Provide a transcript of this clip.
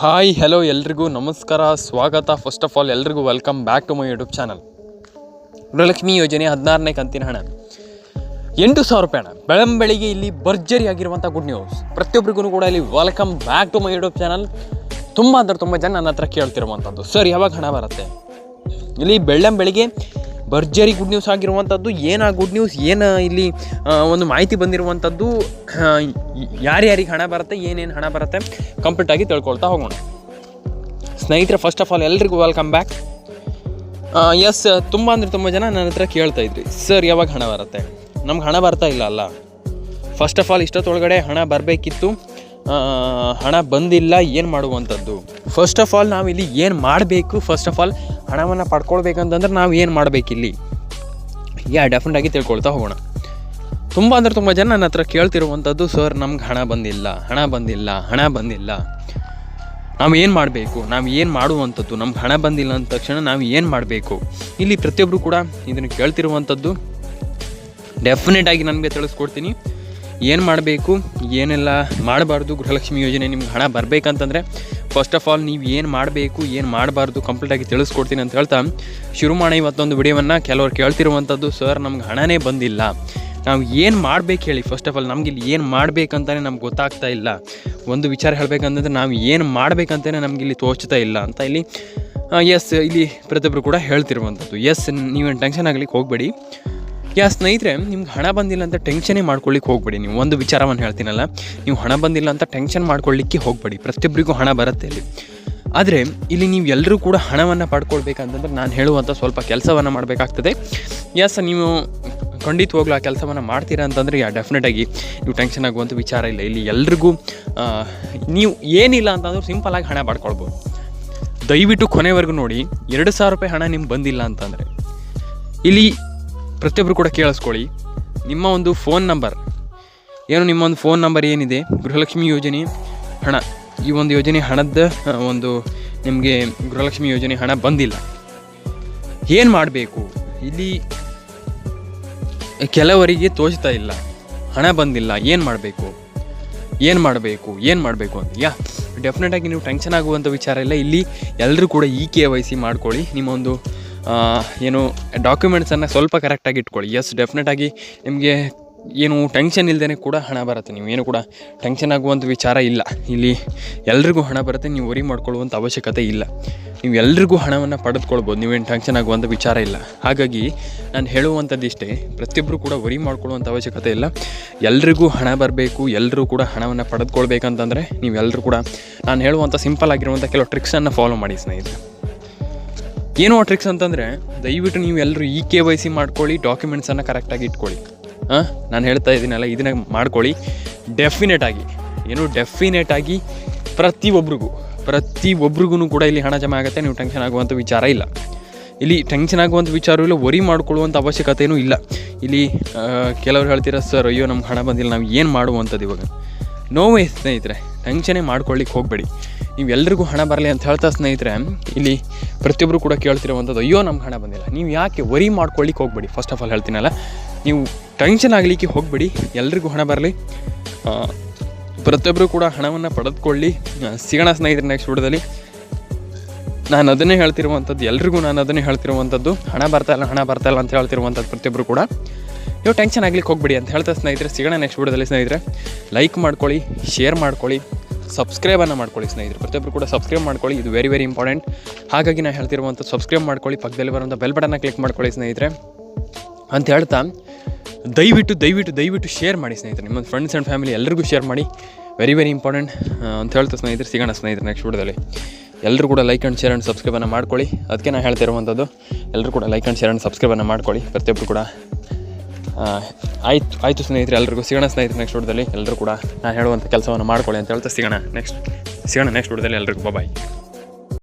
Hi hello ಎಲ್ರಿಗೂ ನಮಸ್ಕಾರ, ಸ್ವಾಗತ. ಫಸ್ಟ್ ಆಫ್ ಆಲ್ ಎಲ್ರಿಗೂ welcome back to my YouTube channel Gruhalakshmi ಯೋಜನೆ ಹದಿನಾರನೇ ಕಂತಿನ ಹಣ. ಎಂಟು ಸಾವಿರ ರೂಪಾಯಿ ಹಣ. ಬೆಳಂಬೆಳಿಗ್ಗೆ ಇಲ್ಲಿ ಭರ್ಜರಿ ಆಗಿರುವಂಥ ಗುಡ್ ನ್ಯೂಸ್ ಪ್ರತಿಯೊಬ್ಬರಿಗೂ ಕೂಡ ಇಲ್ಲಿ welcome back to my YouTube channel ತುಂಬ ಅಂದ್ರೆ ತುಂಬ ಜನ ನನ್ನ ಹತ್ರ ಕೇಳ್ತಿರುವಂಥದ್ದು ಸರ್, ಯಾವಾಗ ಹಣ ಬರುತ್ತೆ? ಇಲ್ಲಿ ಬೆಳ್ಳಂಬೆಳಿಗ್ಗೆ ಭರ್ಜರಿ ಗುಡ್ ನ್ಯೂಸ್ ಆಗಿರುವಂಥದ್ದು ಏನು ಆ ಗುಡ್ ನ್ಯೂಸ್ ಏನು ಇಲ್ಲಿ ಒಂದು ಮಾಹಿತಿ ಬಂದಿರುವಂಥದ್ದು ಯಾರ್ಯಾರಿಗೆ ಹಣ ಬರುತ್ತೆ ಏನೇನು ಹಣ ಬರುತ್ತೆ ಕಂಪ್ಲೀಟಾಗಿ ತಿಳ್ಕೊಳ್ತಾ ಹೋಗೋಣ. ಸ್ನೇಹಿತರೆ ಫಸ್ಟ್ ಆಫ್ ಆಲ್ ಎಲ್ರಿಗೂ ವೆಲ್ಕಮ್ ಬ್ಯಾಕ್ ಎಸ್ ತುಂಬ ಅಂದರೆ ತುಂಬ ಜನ ನನ್ನ ಹತ್ರ ಕೇಳ್ತಾ ಇದ್ರಿ ಸರ್ ಯಾವಾಗ ಹಣ ಬರುತ್ತೆ? ನಮ್ಗೆ ಹಣ ಬರ್ತಾ ಇಲ್ಲ ಅಲ್ಲ. ಫಸ್ಟ್ ಆಫ್ ಆಲ್ ಇಷ್ಟೊತ್ತೊಳಗಡೆ ಹಣ ಬರಬೇಕಿತ್ತು. ಹಣ ಬಂದಿಲ್ಲ, ಏನು ಮಾಡುವಂಥದ್ದು? ಫಸ್ಟ್ ಆಫ್ ಆಲ್ ನಾವು ಇಲ್ಲಿ ಏನು ಮಾಡಬೇಕು? ಫಸ್ಟ್ ಆಫ್ ಆಲ್ ಹಣವನ್ನು ಪಡ್ಕೊಳ್ಬೇಕಂತಂದ್ರೆ ನಾವು ಏನು ಮಾಡಬೇಕಿಲ್ಲಿ? ಯಾ ಡೆಫಿನೆಟಾಗಿ ತಿಳ್ಕೊಳ್ತಾ ಹೋಗೋಣ. ತುಂಬ ಅಂದರೆ ತುಂಬ ಜನ ನನ್ನ ಹತ್ರ ಕೇಳ್ತಿರುವಂಥದ್ದು ಸರ್ ನಮ್ಗೆ ಹಣ ಬಂದಿಲ್ಲ ಹಣ ಬಂದಿಲ್ಲ ಹಣ ಬಂದಿಲ್ಲ. ನಾವು ಏನು ಮಾಡಬೇಕು? ನಾವು ಏನು ಮಾಡುವಂಥದ್ದು? ನಮ್ಗೆ ಹಣ ಬಂದಿಲ್ಲ ಅಂದ ತಕ್ಷಣ ನಾವು ಏನು ಮಾಡಬೇಕು? ಇಲ್ಲಿ ಪ್ರತಿಯೊಬ್ಬರು ಕೂಡ ಇದನ್ನು ಕೇಳ್ತಿರುವಂಥದ್ದು. ಡೆಫಿನೆಟಾಗಿ ನನಗೆ ತಿಳಿಸ್ಕೊಡ್ತೀನಿ. ಏನು ಮಾಡಬೇಕು, ಏನೆಲ್ಲ ಮಾಡಬಾರ್ದು ಗೃಹಲಕ್ಷ್ಮಿ ಯೋಜನೆ ನಿಮ್ಗೆ ಹಣ ಬರಬೇಕಂತಂದರೆ ಫಸ್ಟ್ ಆಫ್ ಆಲ್ ನೀವು ಏನು ಮಾಡಬೇಕು, ಏನು ಮಾಡಬಾರ್ದು ಕಂಪ್ಲೀಟಾಗಿ ತಿಳಿಸ್ಕೊಡ್ತೀನಿ ಅಂತ ಹೇಳ್ತಾ ಶುರು ಮಾಡಿ ಇವತ್ತೊಂದು ವಿಡಿಯೋವನ್ನು ಕೆಲವರು ಕೇಳ್ತಿರುವಂಥದ್ದು ಸರ್ ನಮ್ಗೆ ಹಣನೇ ಬಂದಿಲ್ಲ. ನಾವು ಏನು ಮಾಡಬೇಕು ಹೇಳಿ ಫಸ್ಟ್ ಆಫ್ ಆಲ್ ನಮ್ಗೆ ಇಲ್ಲಿ ಏನು ಮಾಡಬೇಕಂತಲೇ ನಮ್ಗೆ ಗೊತ್ತಾಗ್ತಾ ಇಲ್ಲ. ಒಂದು ವಿಚಾರ ಹೇಳಬೇಕಂತಂದ್ರೆ, ನಾವು ಏನು ಮಾಡಬೇಕಂತಲೇ ನಮ್ಗೆ ಇಲ್ಲಿ ತೋಚ್ತಾ ಇಲ್ಲ ಅಂತ ಇಲ್ಲಿ ಎಸ್ ಇಲ್ಲಿ ಪ್ರತಿಯೊಬ್ಬರು ಕೂಡ ಹೇಳ್ತಿರುವಂಥದ್ದು ಎಸ್ ನೀವೇನು ಟೆನ್ಷನ್ ಆಗಲಿಕ್ಕೆ ಹೋಗಬೇಡಿ. ಯಾ ಸ್ನೇಹಿತರೆ, ನಿಮ್ಗೆ ಹಣ ಬಂದಿಲ್ಲ ಅಂತ ಟೆನ್ಷನೇ ಮಾಡ್ಕೊಳ್ಳಿಕ್ಕೆ ಹೋಗಬೇಡಿ. ನೀವು ಒಂದು ವಿಚಾರವನ್ನು ಹೇಳ್ತೀನಲ್ಲ, ನೀವು ಹಣ ಬಂದಿಲ್ಲ ಅಂತ ಟೆನ್ಷನ್ ಮಾಡ್ಕೊಳ್ಳಿಕ್ಕೆ ಹೋಗಬೇಡಿ. ಪ್ರತಿಯೊಬ್ಬರಿಗೂ ಹಣ ಬರುತ್ತೆ ಇಲ್ಲಿ. ಆದರೆ, ಇಲ್ಲಿ ನೀವು ಎಲ್ಲರೂ ಕೂಡ ಹಣವನ್ನು ಪಡ್ಕೊಳ್ಬೇಕಂತಂದ್ರೆ ನಾನು ಹೇಳುವಂಥ ಸ್ವಲ್ಪ ಕೆಲಸವನ್ನು ಮಾಡಬೇಕಾಗ್ತದೆ. ಎಸ್ ನೀವು ಖಂಡಿತವಾಗ್ಲೂ ಆ ಕೆಲಸವನ್ನು ಮಾಡ್ತೀರಾ ಅಂತಂದರೆ, ಯಾ ಡೆಫಿನೆಟಾಗಿ ನೀವು ಟೆನ್ಷನ್ ಆಗುವಂಥ ವಿಚಾರ ಇಲ್ಲ. ಇಲ್ಲಿ ಎಲ್ರಿಗೂ ನೀವು ಏನಿಲ್ಲ ಅಂತಂದ್ರೆ ಸಿಂಪಲಾಗಿ ಹಣ ಪಡ್ಕೊಳ್ಬೋದು. ದಯವಿಟ್ಟು ಕೊನೆವರೆಗೂ ನೋಡಿ, ಎರಡು ಸಾವಿರ ರೂಪಾಯಿ ಹಣ ನಿಮ್ಗೆ ಬಂದಿಲ್ಲ ಅಂತಂದರೆ, ಇಲ್ಲಿ ಪ್ರತಿಯೊಬ್ಬರು ಕೂಡ ಕೇಳಿಸ್ಕೊಳ್ಳಿ. ನಿಮ್ಮ ಒಂದು ಫೋನ್ ನಂಬರ್ ಏನು ನಿಮ್ಮ ಒಂದು ಫೋನ್ ನಂಬರ್ ಏನಿದೆ? ಗೃಹಲಕ್ಷ್ಮಿ ಯೋಜನೆ ಹಣ. ಈ ಒಂದು ಯೋಜನೆ ಹಣದ ಒಂದು ನಿಮಗೆ ಗೃಹಲಕ್ಷ್ಮಿ ಯೋಜನೆ ಹಣ ಬಂದಿಲ್ಲ. ಏನು ಮಾಡಬೇಕು? ಇಲ್ಲಿ ಕೆಲವರಿಗೆ ತೋಚ್ತಾ ಇಲ್ಲ. ಹಣ ಬಂದಿಲ್ಲ. ಏನು ಮಾಡಬೇಕು? ಏನು ಮಾಡಬೇಕು? ಏನು ಮಾಡಬೇಕು ಅಂತ. ಯಾ ಡೆಫಿನೆಟಾಗಿ ನೀವು ಟೆನ್ಷನ್ ಆಗುವಂಥ ವಿಚಾರ ಇಲ್ಲ. ಇಲ್ಲಿ ಎಲ್ಲರೂ ಕೂಡ ಈ ಕೆ ವೈ ಸಿ ಮಾಡ್ಕೊಳ್ಳಿ. ನಿಮ್ಮ ಒಂದು ಏನು ಡಾಕ್ಯುಮೆಂಟ್ಸನ್ನು ಸ್ವಲ್ಪ ಕರೆಕ್ಟಾಗಿ ಇಟ್ಕೊಳ್ಳಿ. ಎಸ್ ಡೆಫಿನೆಟಾಗಿ ನಿಮಗೆ ಏನು ಟೆನ್ಷನ್ ಇಲ್ಲದೇ ಕೂಡ ಹಣ ಬರುತ್ತೆ. ನೀವು ಏನು ಕೂಡ ಟೆನ್ಷನ್ ಆಗುವಂಥ ವಿಚಾರ ಇಲ್ಲ. ಇಲ್ಲಿ ಎಲ್ರಿಗೂ ಹಣ ಬರುತ್ತೆ. ನೀವು ವರಿ ಮಾಡ್ಕೊಳ್ಳುವಂಥ ಅವಶ್ಯಕತೆ ಇಲ್ಲ. ನೀವು ಎಲ್ರಿಗೂ ಹಣವನ್ನು ಪಡೆದುಕೊಳ್ಬೋದು. ನೀವೇನು ಟೆನ್ಷನ್ ಆಗುವಂಥ ವಿಚಾರ ಇಲ್ಲ. ಹಾಗಾಗಿ ನಾನು ಹೇಳುವಂಥದ್ದು ಇಷ್ಟೇ ಪ್ರತಿಯೊಬ್ಬರು ಕೂಡ ವರಿ ಮಾಡ್ಕೊಳ್ಳುವಂಥ ಅವಶ್ಯಕತೆ ಇಲ್ಲ. ಎಲ್ರಿಗೂ ಹಣ ಬರಬೇಕು ಎಲ್ಲರೂ ಕೂಡ ಹಣವನ್ನು ಪಡೆದುಕೊಳ್ಬೇಕಂತಂದರೆ ನೀವೆಲ್ಲರೂ ಕೂಡ, ನಾನು ಹೇಳುವಂಥ ಸಿಂಪಲ್ ಆಗಿರುವಂಥ ಕೆಲವು ಟ್ರಿಕ್ಸನ್ನು ಫಾಲೋ ಮಾಡಿ ಸ್ನೇಹಿತರೆ. ಏನು ಟ್ರಿಕ್ಸ್ ಅಂತಂದರೆ, ದಯವಿಟ್ಟು ನೀವು ಎಲ್ಲರೂ ಇ ಕೆ ವೈ ಸಿ ಮಾಡ್ಕೊಳ್ಳಿ ಡಾಕ್ಯುಮೆಂಟ್ಸನ್ನು ಕರೆಕ್ಟಾಗಿ ಇಟ್ಕೊಳ್ಳಿ. ಹಾಂ? ನಾನು ಹೇಳ್ತಾ ಇದ್ದೀನಲ್ಲ, ಇದನ್ನ ಮಾಡ್ಕೊಳ್ಳಿ. ಡೆಫಿನೆಟ್ ಆಗಿ. ಏನು ಡೆಫಿನೆಟ್ ಆಗಿ ಪ್ರತಿಯೊಬ್ಬರಿಗೂ ಪ್ರತಿಯೊಬ್ಬರಿಗೂ ಕೂಡ ಇಲ್ಲಿ ಹಣ ಜಮಾ ಆಗುತ್ತೆ, ನೀವು ಟೆನ್ಷನ್ ಆಗುವಂಥ ವಿಚಾರ ಇಲ್ಲ. ಇಲ್ಲಿ ಟೆನ್ಷನ್ ಆಗುವಂಥ ವಿಚಾರ ಇಲ್ಲ ವರಿ ಮಾಡ್ಕೊಳ್ಳುವಂಥ ಅವಶ್ಯಕತೆಯೂ ಇಲ್ಲ. ಇಲ್ಲಿ ಕೆಲವರು ಹೇಳ್ತೀರ, ಸರ್, ಅಯ್ಯೋ, ನಮ್ಗೆ ಹಣ ಬಂದಿಲ್ಲ, ನಾವು ಏನು ಮಾಡುವಂಥದ್ದು ಇವಾಗ? ನೋವೇ ಸ್ನೇಹಿತರೆ, ಟೆನ್ಷನೇ ಮಾಡ್ಕೊಳ್ಳಿಕ್ಕೆ ಹೋಗಬೇಡಿ. ನೀವು ಎಲ್ರಿಗೂ ಹಣ ಬರಲಿ ಅಂತ ಹೇಳ್ತಾ ಸ್ನೇಹಿತರೆ, ಇಲ್ಲಿ ಪ್ರತಿಯೊಬ್ಬರು ಕೂಡ ಕೇಳ್ತಿರುವಂಥದ್ದು, ಅಯ್ಯೋ, ನಮ್ಗೆ ಹಣ ಬಂದಿಲ್ಲ. ನೀವು ಯಾಕೆ ವರಿ ಮಾಡ್ಕೊಳ್ಳಿಕ್ಕೆ ಹೋಗಬೇಡಿ? ಫಸ್ಟ್ ಆಫ್ ಆಲ್ ಹೇಳ್ತೀನಲ್ಲ, ನೀವು ಟೆನ್ಷನ್ ಆಗಲಿಕ್ಕೆ ಹೋಗಬೇಡಿ, ಎಲ್ರಿಗೂ ಹಣ ಬರಲಿ. ಪ್ರತಿಯೊಬ್ಬರು ಕೂಡ ಹಣವನ್ನು ಪಡೆದುಕೊಳ್ಳಿ. ಸಿಗೋಣ ಸ್ನೇಹಿತರೆ ನೆಕ್ಸ್ಟ್ ವಿಡಿಯೋದಲ್ಲಿ. ನಾನು ಅದನ್ನೇ ಹೇಳ್ತಿರುವಂಥದ್ದು, ಎಲ್ರಿಗೂ ನಾನು ಅದನ್ನೇ ಹೇಳ್ತಿರುವಂಥದ್ದು, ಹಣ ಬರ್ತಾ ಇಲ್ಲ, ಹಣ ಬರ್ತಾ ಇಲ್ಲ ಅಂತ ಹೇಳ್ತಿರುವಂಥದ್ದು ಪ್ರತಿಯೊಬ್ಬರು ಕೂಡ. ನೀವು ಟೆನ್ಷನ್ ಆಗ್ಲಿಕ್ಕೆ ಹೋಗ್ಬಿಡಿ ಅಂತ ಹೇಳ್ತಾ ಸ್ನೇಹಿತರೆ, ಸಿಗೋಣ ನೆಕ್ಸ್ಟ್ ವಿಡಿಯೋದಲ್ಲಿ ಸ್ನೇಹಿತರೆ. ಲೈಕ್ ಮಾಡ್ಕೊಳ್ಳಿ ಶೇರ್ ಮಾಡ್ಕೊಳ್ಳಿ ಸಬ್ಸ್ಕ್ರೈಬನ್ನು ಮಾಡ್ಕೊಳ್ಳಿ ಸ್ನೇಹಿತರೆ. ಪ್ರತಿಯೊಬ್ಬರು ಕೂಡ ಸಬ್ಸ್ಕ್ರೈಬ್ ಮಾಡ್ಕೊಳ್ಳಿ, ಇದು ವೆರಿ ವೆರಿ ಇಂಪಾರ್ಟೆಂಟ್ ಹಾಗಾಗಿ ನಾನು ಹೇಳ್ತಿರುವಂಥ ಸಬ್ಸ್ಕ್ರೈಬ್ ಮಾಡ್ಕೊಳ್ಳಿ, ಪಕ್ಕದಲ್ಲಿ ಬರುವಂಥ ಬೆಲ್ ಬಟನ್ನ ಕ್ಲಿಕ್ ಮಾಡ್ಕೊಳ್ಳಿ ಸ್ನೇಹಿತರೆ. ಅಂತ ಹೇಳ್ತಾ, ದಯವಿಟ್ಟು ದಯವಿಟ್ಟು ದಯವಿಟ್ಟು ಶೇರ್ ಮಾಡಿ ಸ್ನೇಹಿತರೆ. ನಿಮ್ಮ ಫ್ರೆಂಡ್ಸ್ ಆ್ಯಂಡ್ ಫ್ಯಾಮಿಲಿ ಎಲ್ಲರಿಗೂ ಶೇರ್ ಮಾಡಿ. ವೆರಿ ವೆರಿ ಇಂಪಾರ್ಟೆಂಟ್ ಅಂತ ಹೇಳ್ತಾ ಸ್ನೇಹಿತರೆ, ಸಿಗೋಣ ಸ್ನೇಹಿತರೆ ನೆಕ್ಸ್ಟ್ ವಿಡಿಯೋದಲ್ಲಿ ಎಲ್ಲರೂ ಕೂಡ ಲೈಕ್ ಆ್ಯಂಡ್ ಶೇರ್ ಆ್ಯಂಡ್ ಸಬ್ಸ್ಕ್ರೈಬನ್ನು ಮಾಡ್ಕೊಳ್ಳಿ. ಅದಕ್ಕೆ ನಾನು ಹೇಳ್ತಿರುವಂಥದ್ದು ಎಲ್ಲರೂ ಕೂಡ ಲೈಕ್ ಆ್ಯಂಡ್ ಶೇರ್ ಆ್ಯಂಡ್ ಸಬ್ಸ್ಕ್ರೈಬನ್ನು ಮಾಡ್ಕೊಳ್ಳಿ. ಪ್ರತಿಯೊಬ್ಬರು ಕೂಡ ಆಯ್ತು, ಆಯಿತು ಸ್ನೇಹಿತರೆ ಎಲ್ಲರಿಗೂ ಸಿಗೋಣ ಸ್ನೇಹಿತರೆ ನೆಕ್ಸ್ಟ್ ವಿಡಿಯೋದಲ್ಲಿ ಎಲ್ಲರೂ ಕೂಡ ನಾನು ಹೇಳುವಂಥ ಕೆಲಸವನ್ನು ಮಾಡ್ಕೊಳ್ಳಿ ಅಂತ ಹೇಳ್ತಾ ಸಿಗೋಣ. ನೆಕ್ಸ್ಟ್ ಸಿಗೋಣ ನೆಕ್ಸ್ಟ್ ವಿಡಿಯೋದಲ್ಲಿ ಎಲ್ಲರಿಗೂ ಬಾಯ್